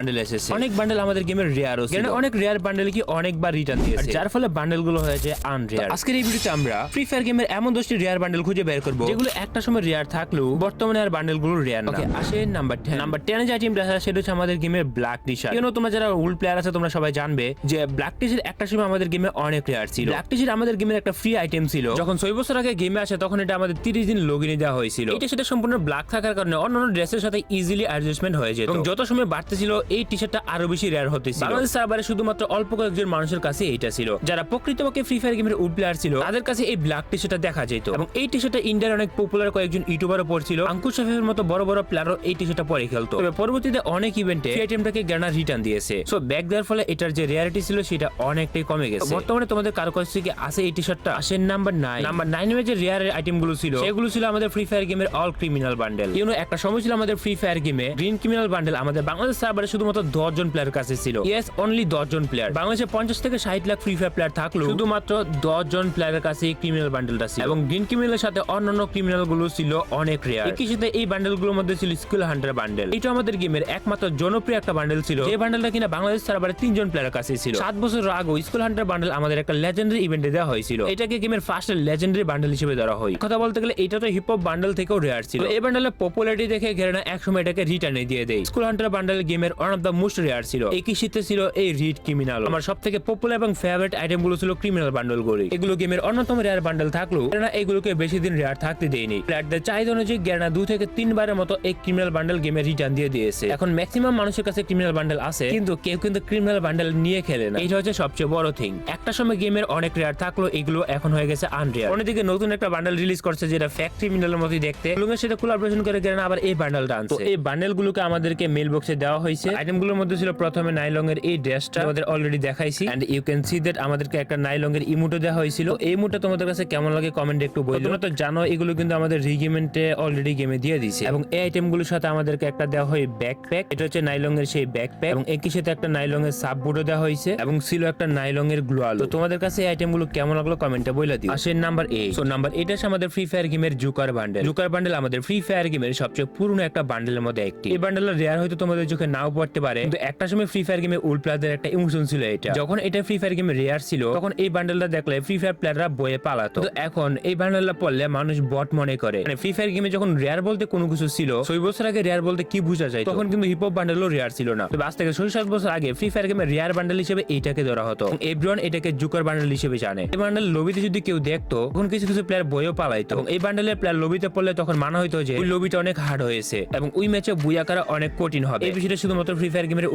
Bundle এসেছে। অনেক bundle আমাদের গেমের রেয়ারও ছিল। অনেক রেয়ার বান্ডেল কি অনেকবার রিটার্ন দিয়েছে। যার ফলে বান্ডেলগুলো হয়েছে আনরেয়ার আজকের এই ভিডিওতে আমরা ফ্রি ফায়ার গেমের এমন দশটি রেয়ার বান্ডেল খুঁজে বের করব। যেগুলো একটা সময় রেয়ার থাকলেও বর্তমানে আর বান্ডেলগুলো রেয়ার না। আসে নাম্বার টেন নাম্বার টেনে যে টিমটা আছে সেটা হচ্ছে আমাদের গেমের ব্ল্যাক টি শার্ট কেন তোমরা যারা উল প্লেয়ার আছে তোমরা সবাই জানবে যে ব্ল্যাক টি শার্ট একটা সময় আমাদের গেমে অনেক রেয়ার ছিল। ব্ল্যাক টি শার্ট আমাদের গেমের একটা ফ্রি আইটেম ছিল। যখন ছয় বছর আগে গেমে আসে তখন এটা আমাদের তিরিশ দিন লগিনে দেওয়া হয়েছিল। এটা সেটা সম্পূর্ণ ব্ল্যাক থাকার কারণে অন্যান্য ড্রেসের সাথে ইজিলি অ্যাডজাস্টমেন্ট হয়ে যেত। এবং যত সময় বাড়তেছিল এই টি শার্টটা আরও বেশি রেয়ার হতেছিল বাংলাদেশ সার্ভারে শুধুমাত্র অল্প কয়েকজন মানুষের কাছে এইটা ছিল। যারা প্রকৃতপক্ষে ফ্রি ফায়ার গেমের উড প্লেয়ার ছিল তাদের কাছে এই ব্ল্যাক টি শার্টটা দেখা যেত। এবং এই টি শার্টটা ইন্ডিয়ার অনেক পপুলার কয়েকজন ইউটিউবারও পড়ছিল। আঙ্কুশ শাফের মতো বড় বড় প্লেয়ারও এই টি শার্টটা পরে খেলতো। তবে পরবর্তীতে অনেক ইভেন্টে এই আইটেমটাকে গ্যানা রিটার্ন দিয়েছে। সো ব্যাক দেওয়ার ফলে এটার যে রিয়ালিটি ছিল সেটা অনেকটাই কমে গেছে। বর্তমানে তোমাদের কারও কাছ থেকে আছে এই টি? শার্টটা আসেন নাম্বার নাইন নাম্বার নাইনের যে রেয়ার আইটেমগুলো ছিল সেগুলো ছিল আমাদের ফ্রি ফায়ার গেমের all criminal bundle you know একটা সময় ছিল আমাদের ফ্রি ফায়ার গেমে গ্রিন ক্রিমিনাল বান্ডেল আমাদের বাংলাদেশ সার্ভারে শুধুমাত্র দশ জন প্লেয়ার কাছে ছিল। ইয়েস অনলি দশ জন প্লেয়ার বাংলাদেশে পঞ্চাশ থেকে ষাট লাখ ফ্রি ফায়ার প্লেয়ার থাকল শুধুমাত্র দশ জন প্লেয়ারের কাছে এই ক্রিমিনাল বান্ডেলটা ছিল। এবং গ্রিন ক্রিমিনালের সাথে অন্যান্য ক্রিমিনালগুলো ছিল অনেক রেয়ার একই সাথে এই বান্ডেলগুলোর মধ্যে ছিল স্কুল হান্টার বান্ডেল এটা আমাদের গেমের একমাত্র জনপ্রিয় একটা বান্ডেল ছিল। যে বান্ডেলটা কিনা বাংলাদেশ সার্ভারে তিনজন প্লেয়ারের কাছে ছিল। সাত বছর আগেও স্কুল হান্টার বান্ডেল আমাদের একটা লেজেন্ডারি ইভেন্টে দেওয়া হয়েছিল। এটাকে গেমের ফার্স্ট লেজেন্ডারি বান্ডেল হিসেবে ধরা হয়। কথা বলতে গেলে এটা তো হিপ হপ বান্ডেল থেকেও রেয়ার ছিল। এই বান্ডেলের পপুলারিটি দেখে ঘেরেনা একসময় এটাকে রিটার্নে দিয়ে দেয়। স্কুল হান্টার বান্ডেল গেমের one of the most rare ছিল। একই শীতে ছিল এই রিড ক্রিমিনাল। আমার সব থেকে পপুলার এবং ফেভারিট আইটেমগুলো ছিল ক্রিমিনাল বান্ডেল গুলি। এগুলো গেমের অন্যতম রেয়ার বান্ডেল থাকলেও গেরেনা এগুলোকে বেশি দিন রেয়ার থাকতে দেয়নি। প্লেয়ারদের চাহিদা অনুযায়ী গেরেনা দু থেকে তিনবারের মতো এই ক্রিমিনাল বান্ডেল গেমে রিটার্ন দিয়ে দিয়েছে। এখন ম্যাক্সিমাম মানুষের কাছে ক্রিমিনাল বান্ডেল আছে, কিন্তু কেউ কিন্তু ক্রিমিনাল বান্ডেল নিয়ে খেলে না। এটা হচ্ছে সবচেয়ে বড় থিং একটা সময় গেমের অনেক রেয়ার থাকল এগুলো এখন হয়ে গেছে আনরেয়ার অন্যদিকে নতুন একটা বান্ডেল রিলিজ করছে যেটা ফ্যাক্ট ক্রিমিনালের মতোই দেখতে। সাথে কোলাবোরেশন করে গেলেন আবার এই বান্ডেলটা আনছে। এই বান্ডেল গুলোকে আমাদেরকে মেল বক্সে দেওয়া হয়েছে। আইটেমগুলোর মধ্যে ছিল প্রথমে নাইলং এর এই ড্রেসটা আমাদের অলরেডি দেখাইছি। And you can see that আমাদেরকে একটা নাইলং এর ইমোটো দেওয়া হয়েছিল। এই ইমোটো তোমাদের কাছে কেমন লাগে কমেন্টে একটু বলো তোমরা তো জানো, এগুলো কিন্তু আমাদের রিগিমেন্টে অলরেডি গেমে দিয়ে দিয়েছে। এবং এই আইটেমগুলোর সাথে আমাদেরকে একটা দেওয়া হয় ব্যাকপ্যাক এটা হচ্ছে নাইলং এর সেই ব্যাকপ্যাক এবং একই সাথে একটা নাইলং এর সাব বুটও দেওয়া হয়েছে। এবং ছিল একটা নাইলং এর গ্লোয়াল তো তোমাদের কাছে এই আইটেমগুলো কেমন লাগল কমেন্টে বলে দিও। আসেন number eight so number eight আছে আমাদের ফ্রি ফায়ার গেমের জুকার বান্ডেল জুকার বান্ডেল আমাদের ফ্রি ফায়ার গেমের সবচেয়ে পুরনো একটা বান্ডেলের মধ্যে একটি। এই বান্ডেলের রেয়ার হয়তো তোমাদের চোখে নাও পড়তে পারে। কিন্তু একটা সময় ফ্রি ফায়ার গেমে উল প্লেয়ারদের একটা ইমোশন ছিল এটা। যখন এটা ফ্রি ফায়ার গেমে রেয়ার ছিল তখন এই বান্ডেলটা দেখলে ফ্রি ফায়ার প্লেয়াররা বয়ে পালাতো। তো এখন এই বান্ডেলটা পড়লে মানুষ বট মনে করে। মানে ফ্রি ফায়ার গেমে যখন রেয়ার বলতে কোনো কিছু ছিল ছয় বছর আগে রেয়ার বলতে কি বোঝা যায় তখন কিন্তু হিপ হপ বান্ডেলও রেয়ার ছিল না। তবে আজ থেকে ছয় সাত বছর আগে ফ্রি ফায়ার গেমে রেয়ার বান্ডেল হিসেবে এইটাকে ধরা হতো। এভরিওয়ান এটাকে জুকার বান্ডেল হিসেবে জানে। এই বান্ডেল লবিতে যদি কেউ দেখতো তখন কিছু কিছু প্লেয়ার বইও পালাইতো। এবং এই বান্ডেলের প্লেয়ার লবিতে পড়লে তখন মানা হইতো যে ওই লবিটা অনেক হার্ড হয়েছে। এবং ওই ম্যাচে বুয়া করা অনেক কঠিন হবে। এই বিষয়টা শুধুমাত্র ফ্রি ফায়ার গেমের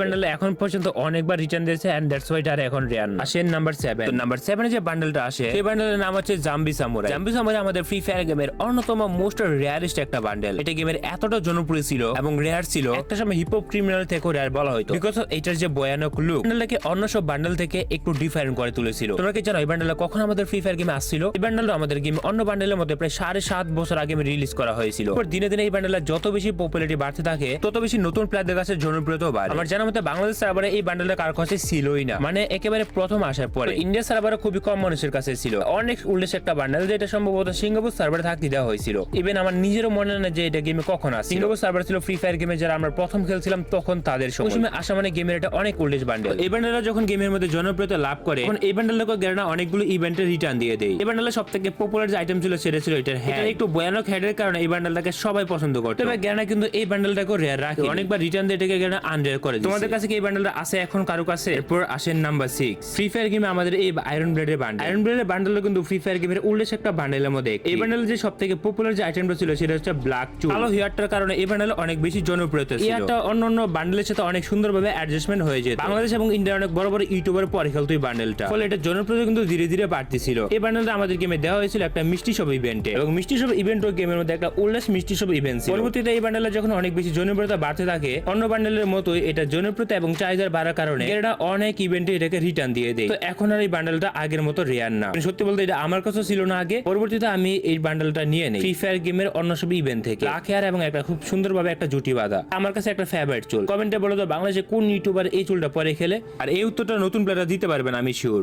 বান্ডেল এখন পর্যন্ত অনেকবার রিটার্ন দিয়েছে এন্ড দ্যাটস ওয়াই এটা এখন রেয়ার আসেন নাম্বার সেভেন নাম্বার সেভেনে যে বান্ডেলটা আসে সেই বান্ডেলের নাম হচ্ছে জাম্বি সামুরাই জাম্বি সামুরাই আমাদের ফ্রি ফায়ার গেমের অন্যতম মোস্ট রেয়ারেস্ট একটা বান্ডেল এটা গেমের এতটা জনপ্রিয় ছিল এবং রেয়ার ছিল। একটা সময় হিপ হপ ক্রিমিনাল থেকে রেয়ার বলা হয়তো। বিকজ এটার যে ভয়ানক লুক বান্ডেলটাকে অন্য সব বান্ডেল থেকে একটু ডিফারেন্ট করে তুলেছিল। তোমরা কি জানো এই বান্ডেলটা কখন আমাদের ফ্রি ফায়ার গেমে আসছিল? এই বান্ডেলটা আমাদের গেমে অন্য বান্ডেলের মধ্যে প্রায় সাড়ে সাত বছর আগে রিলিজ করা হয়েছিল। দিনে দিনে এই বান্ডেলের যত বেশি পপুলারিটি বাড়তে থাকে তত বেশি নতুন প্লেয়ারদের কাছে জনপ্রিয়তা বাড়ে। আমার জানার মতে বাংলাদেশ সার্ভারে এই বান্ডেলটা কার কাছে ছিলই না। মানে একেবারে প্রথম আসার পরে। ইন্ডিয়া সার্ভারে খুবই কম মানুষের কাছে ছিল। অনেক উল্লেখ একটা বান্ডেল যেটা সম্ভবত সিঙ্গাপুর সার্ভারে থাকতে দেওয়া হয়েছিল। ইভেন আমার নিজেরও মনে না যে এটা গেমে কখন আসে সিঙ্গাপুর সার্ভার ছিল ফ্রি ফায়ার গেমে যারা আমরা প্রথম খেলছিলাম তখন তাদের সময়। আসা মানে গেমের এটা অনেক উল্লেখ বান্ডেল এই বান্ডেলটা যখন গেমের মধ্যে জনপ্রিয়তা লাভ করে তখন এই বান্ডেলটাকে গেরানা অনেকগুলো ইভেন্টে রিটার্ন দিয়ে দেয়। এই বান্ডেলের সব থেকে পপুলার যে আইটেম ছিল সেটা ছিল এটার হ্যাঁ। একটু ভয়ানক হেডের কারণে এই বান্ডেলটাকে সবাই পছন্দ করতো। তবে গেরানা কিন্তু এই বান্ডেলটাকে রেয়ার রাখে অনেকবার রিটার্ন এটাকে গেরানা আনরেয়ার করে তোমাদের কাছে কি এই বান্ডেলটা আছে এখন? কারও কাছে? এরপর আসেন নাম্বার সিক্স ফ্রি ফায়ার গেমে আমাদের এই আয়রন ব্লেডের বান্ডেল আয়রন ব্লেডের বান্ডেল কিন্তু ফ্রি ফায়ার গেমের উল্লেখ একটা বান্ডেলের মধ্যে এই বান্ডেল যে সব থেকে পপুলার যে আইটেমটা ছিল সেটা হচ্ছে ব্ল্যাক চুল কালো হেয়ারটার কারণে এই বান্ডেল অনেক বেশি জনপ্রিয়তা ছিল। হেয়ারটা অন্য অন্য বান্ডেলের সাথে অনেক সুন্দরভাবে অ্যাডজাস্টমেন্ট হয়ে যেত। বাংলাদেশ এবং ইন্ডিয়ার অনেক বড় বড় ইউটিউবার পরে খেলতো এই বান্ডেলটা ফলে এটা জনপ্রিয়তা কিন্তু ধীরে ধীরে বাড়তেছিল এই বান্ডেলটা আমাদের গেমে দেওয়া হয়েছিল একটা মিষ্টি সব ইভেন্টে এবং মিষ্টি সব ইভেন্ট ও গেমের মধ্যে একটা উল্লাস মিষ্টি সব ইভেন্ট পরবর্তীতে এই বান্ডেলটা যখন অনেক বেশি জনপ্রিয়তা বাড়তে থাকে অন্য বান্ডেলের মতোই এটা জনপ্রিয়তা এবং চাহিদার বাড়ার কারণে এটা অনেক ইভেন্টে এটাকে রিটার্ন দিয়ে দেয়। তো এখন আর এই বান্ডেলটা আগের মতো রেয়ার না। মানে সত্যি বলতে এটা আমার কাছে ছিল না আগে। পরবর্তীতে আমি এই বান্ডেলটা নিয়ে নিই। ফ্রি ফায়ার গেমের অন্য সব ইভেন্ট থেকে। লাখ হেয়ার এবং একটা খুব সুন্দরভাবে একটা জুটি বাঁধা। আমার কাছে একটা ফেভারিট চুল। কমেন্টে বলো তো, বাংলাদেশে কোন ইউটিউবার এই চুলটা পরে খেলে? আর এই উত্তরটা নতুন প্লেয়াররা দিতে পারবেন আমি শিওর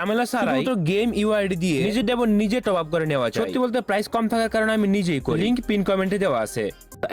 ঝামেলা ছাড়াই তো গেম ইউআইডি দিয়ে নিজে নিজে টপ আপ করে নেওয়া যায়। সত্যি বলতে প্রাইস কম থাকার কারণে আমি নিজেই করি। লিংক পিন কমেন্টে দেওয়া আছে।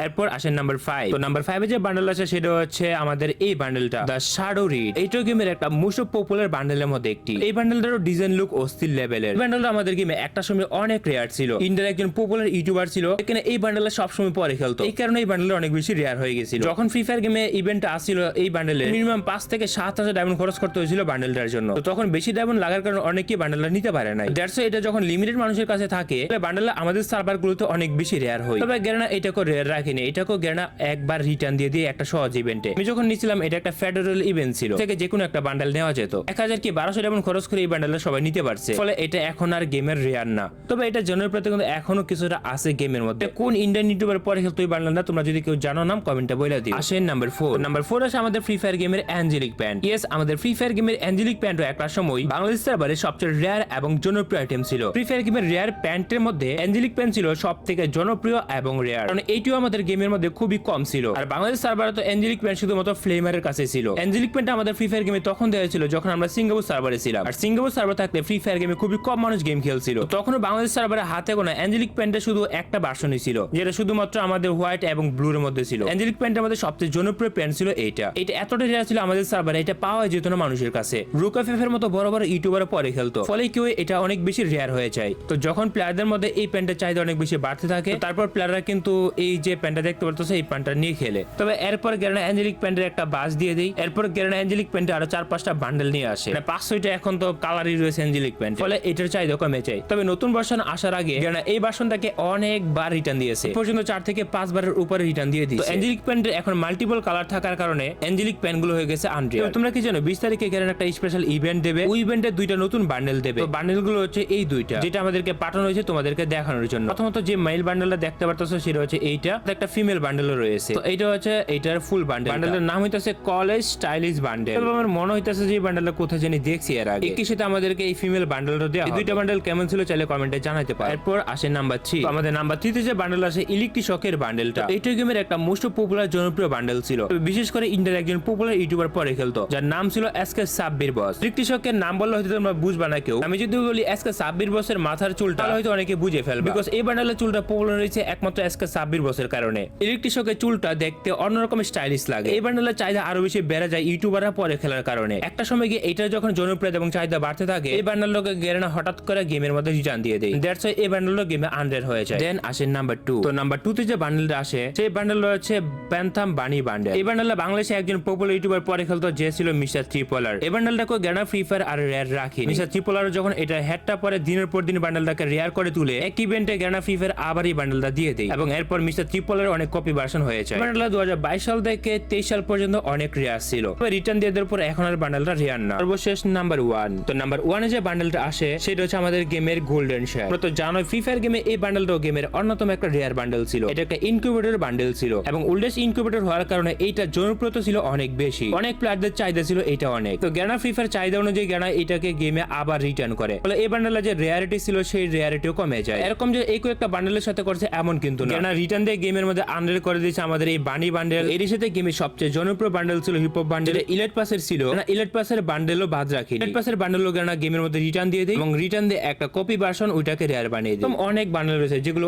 এরপর আসেন নাম্বার ফাইভ তো নাম্বার ফাইভে যে বান্ডেল আছে, সেটা হচ্ছে আমাদের এই বান্ডেলটা দ্য শাডো রিড এইটাও গেমের একটা মোস্ট পপুলার বান্ডেলের মধ্যে একটি। এই বান্ডেলটারও ডিজাইন লুক অস্থির লেভেলের বান্ডেলটা আমাদের গেমে একটা সময় অনেক রেয়ার ছিল। ইন্ডিয়ার একজন পপুলার ইউটিউবার ছিল, এখানে এই বান্ডেলটা সবসময় পরে খেলতো। এই কারণে এই বান্ডেল অনেক বেশি রেয়ার হয়ে গেছিল। যখন ফ্রি ফায়ার গেমে ইভেন্ট আসছিল, এই বান্ডেলে মিনিমাম পাঁচ থেকে সাত হাজার ডায়মন্ড খরচ করতে হয়েছিল বান্ডেলটার জন্য। তো তখন বেশি ডায়মন্ড লাগার কারণে অনেকেই বান্ডেলটা নিতে পারে নাই। দ্যাটস এটা যখন লিমিটেড মানুষের কাছে থাকে বান্ডেল আমাদের সার্ভার গুলোতে অনেক বেশি রেয়ার হয়। তবে গেরানা এটাকে রেয়ার রাখিনি। এটাকে গেরানা একবার রিটার্ন দিয়ে দিয়ে একটা সহজ ইভেন্টে আমি যখন নিছিলাম এটা একটা ফেডারেল ইভেন্ট ছিল। থেকে যে কোনো একটা বান্ডেল নেওয়া যেত। এক হাজার কি বারোশো ডায়মন্ড খরচ করে এই বান্ডেলটা সবাই নিতে পারছে। ফলে এটা এখন আর গেমের রেয়ার না। তবে এটা জনপ্রিয়তা কিন্তু এখনও কিছুটা আছে গেমের মধ্যে। কোন ইন্ডিয়ান ইউটিউবার পরে খেলতো এই বান্ডেলটা তোমরা যদি কেউ জানো নাম কমেন্টে বলে দিও। আসেন নাম্বার ফোর নাম্বার ফোর আছে আমাদের ফ্রি ফায়ার গেমের অ্যাঞ্জেলিক প্যান্ট ইয়েস আমাদের ফ্রি ফায়ার গেমের অ্যাঞ্জেলিক প্যান্টও একটা সময় বাংলাদেশ সার্ভারে সবচেয়ে রেয়ার এবং জনপ্রিয় আইটেম ছিল। ফ্রি ফায়ার গেমের রেয়ার প্যান্টের মধ্যে অ্যাঞ্জেলিক প্যান্ট ছিল সব থেকে জনপ্রিয় এবং রেয়ার কারণ এইটিও আমাদের গেমের মধ্যে খুবই কম ছিল। আর বাংলাদেশ সার্ভারে তো অ্যাঞ্জেলিক প্যান্ট শুধুমাত্র ফ্লেমারের কাছে ছিল। অ্যাঞ্জেলিক প্যান্ট আমাদের ফ্রি ফায়ার গেমে তখন দেওয়া ছিল যখন আমরা সিঙ্গাপুর সার্ভারে ছিলাম। আর সিঙ্গাপুর সার্ভার থাকলে ফ্রি ফায়ার গেমে খুবই কম মানুষ গেম খেলছিল। তখনও বাংলাদেশ সার্ভারে হাতে গোনা অ্যাঞ্জেলিক প্যান্টে শুধু একটা ভার্সনই ছিল, যেটা শুধুমাত্র আমাদের হোয়াইট এবং ব্লুর মধ্যে ছিল। অ্যাঞ্জেলিক প্যান্টের মধ্যে সবচেয়ে জনপ্রিয় প্যান্ট ছিল এইটা এটা এতটা রেয়ার ছিল আমাদের সার্ভারে, এটা পাওয়া যেত না মানুষের কাছে। রুকাফেফ এর মতো বড় বড় ইউটিউবার পরে খেলতো। ফলে কেউ এটা অনেক বেশি রেয়ার হয়ে যায়। তো যখন প্লেয়ারদের মধ্যে এই প্যান্টের চাহিদা অনেক বেশি বাড়তে থাকে তারপর প্লেয়াররা কিন্তু এই যে প্যান্টটা দেখতে পারতেছে এই প্যান্টটা নিয়ে খেলে। তবে এরপর গেরানা অ্যাঞ্জেলিক প্যান্টের একটা বাস দিয়ে দেই। এরপর গেরানা অ্যাঞ্জেলিক প্যান্টে আরও চার পাঁচটা বান্ডেল নিয়ে আসে। মানে পাঁচ ছয়টা এখন তো কালারই রয়েছে অ্যাঞ্জেলিক প্যান্ট ফলে এটার চাহিদা কমে যায়। তবে নতুন ভার্সন আসার আগে গেরানা এই ভার্সনটাকে অনেকবার রিটার্ন দিয়েছে। পর্যন্ত চার থেকে পাঁচ বারের উপরে রিটার্ন দিয়ে দিয়েছে। অ্যাঞ্জেলিক প্যান্টের এখন মাল্টিপল কালার থাকার কারণে অ্যাঞ্জেলিক প্যান্টগুলো হয়ে গেছে আনরিয়াল তোমরা কি জানো, বিশ তারিখে গেরানা একটা স্পেশাল ইভেন্ট দেবে। ওই ইভেন্টে দুইটা নতুন বান্ডেল দেবে। বান্ডেলগুলো হচ্ছে এই দুইটা। যেটা আমাদেরকে পাঠানো হয়েছে তোমাদেরকে দেখানোর জন্য। প্রথমত যে মেল বান্ডেলটা দেখতে পারতেছো, সেটা হচ্ছে এইটা। আর একটা ফিমেল বান্ডেল রয়েছে। তো এইটা হচ্ছে এইটার ফুল বান্ডেল বান্ডেলের নাম হইতাছে কলেজ স্টাইলিশ বান্ডেল আমার মনে হইতাছে যে বান্ডেলটা কোথায় জানি দেখছি এর আগে। একই সাথে আমাদেরকে এই ফিমেল বান্ডেলটা দেওয়া এই দুইটা বান্ডেল কেমন ছিল চাইলে কমেন্টে জানাতে পারে। এরপর আসে নাম্বার থ্রি আমাদের নাম্বার থ্রিতে যে বান্ডেল আছে ইলেকট্রিক শকের বান্ডেলটা এইটা গেমের একটা মোস্ট পপুলার জনপ্রিয় বান্ডেল ছিল। বিশেষ করে ইন্ডিয়ার একজন পপুলার ইউটিউবার পরে খেলতো যার নাম ছিল S K Sabbir boss electric শকের নাম বললে হয়তো তোমরা বুঝবা না কেউ। আমি যদি বলি এসকে সাব্বির বসের মাথার চুলটা তাহলে হয়তো অনেকে বুঝে ফেলবে। বিকজ এই বান্ডেলের চুলটা পপুলার হয়েছে একমাত্র এসকে সাব্বির বসের কারণে। ইলেকট্রিক শকের চুলটা দেখতে অন্যরকম স্টাইলিশ লাগে। এই বান্ডেলের চাহিদা আরও বেশি বেড়ে যায় ইউটিউবাররা পরে খেলার কারণে। একটা সময় গিয়ে এটা যখন জনপ্রিয়তা এবং চাহিদা বাড়তে থাকে, এই বান্ডেলটাকে গেরেনা হঠাৎ করে গেমের মধ্যে রিটার্ন দিয়ে দেয়। দ্যাটস ওয়াই এই বান্ডেলটা গেমে আন্ডার হয়ে যায়। দেন আসে নাম্বার টু তো নাম্বার টু তে যে বান্ডেলটা আসে, সেই বান্ডেল হচ্ছে প্যান্থাম বানি বান্ডেল এই বান্ডেলটা বাংলাদেশে একজন পপুলার ইউটিউবার পরে খেলতো, যে ছিল মিস্টার ত্রিপোলার এই বান্ডেলটাকে গেনা ফ্রি ফায়ার আর রেয়ার রাখি। মিস্টার ত্রিপোলার যখন এটা হেডটা পরে দিনের পর দিন বান্ডেলটাকে রেয়ার করে তুলে, এক ইভেন্টে গেনা ফ্রি ফায়ার আবার এই বান্ডেলটা দিয়ে দেয়। এবং এরপর মিস্টার ত্রিপোলার অনেক কপি ভার্সন হয়ে যায়। বান্ডেলটা দু সাল থেকে তেইশ সাল পর্যন্ত অনেক রেয়ার ছিল। রিটার্ন দিয়ে দেওয়ার পর এখন আর বান্ডেলটা রেয়ার না। সর্বশেষ নাম্বার ওয়ান তো নাম্বার ওয়ানে যে বান্ডেলটা আসে, সেটা হচ্ছে আমাদের গেমের গোল্ডেন শেয়ার তো জানো ফ্রি ফায়ার গেমে এই বান্ডেলটাও গেমের অন্যতম একটা রেয়ার বান্ডেল ছিল। এটা একটা ইনকিউবেটর বান্ডেল ছিল। এবং ওল্ডেস্ট ইনকিউবেটর হওয়ার কারণে এইটা জনপ্রিয়তা ছিল অনেক বেশি। অনেক প্লেয়ারদের চাহিদা ছিল এটা অনেক। তো গ্যানা ফ্রি ফায়ার চাহিদা অনুযায়ী গ্যানা এটাকে গেমে আবার রিটার্ন করে। ফলে এই বান্ডেলের যে রেয়ারিটি ছিল, সেই রেয়ারিটিও কমে যায়। এরকম যে এই একটা বান্ডেলের সাথে করছে, এমন কিন্তু না। রিটার্ন দিয়ে গেমের মধ্যে আন্ডার করে দিয়েছে আমাদের এই বানি বান্ডেল এর সাথে গেমের সবচেয়ে জনপ্রিয় বান্ডেল ছিল হিপ হপ বান্ডেল ইলেট পাসের ছিল। না ইলেট পাসের বান্ডেলও বাদ রাখি ইলেট পাসের বান্ডেলও গ্যানা গেমের মধ্যে রিটার্ন দিয়ে দেয়। এবং রিটার্ন দিয়ে একটা কপি ভার্সন ওইটাকে রেয়ার বানিয়ে দেয়। অনেক বান্ডেল রয়েছে যেগুলো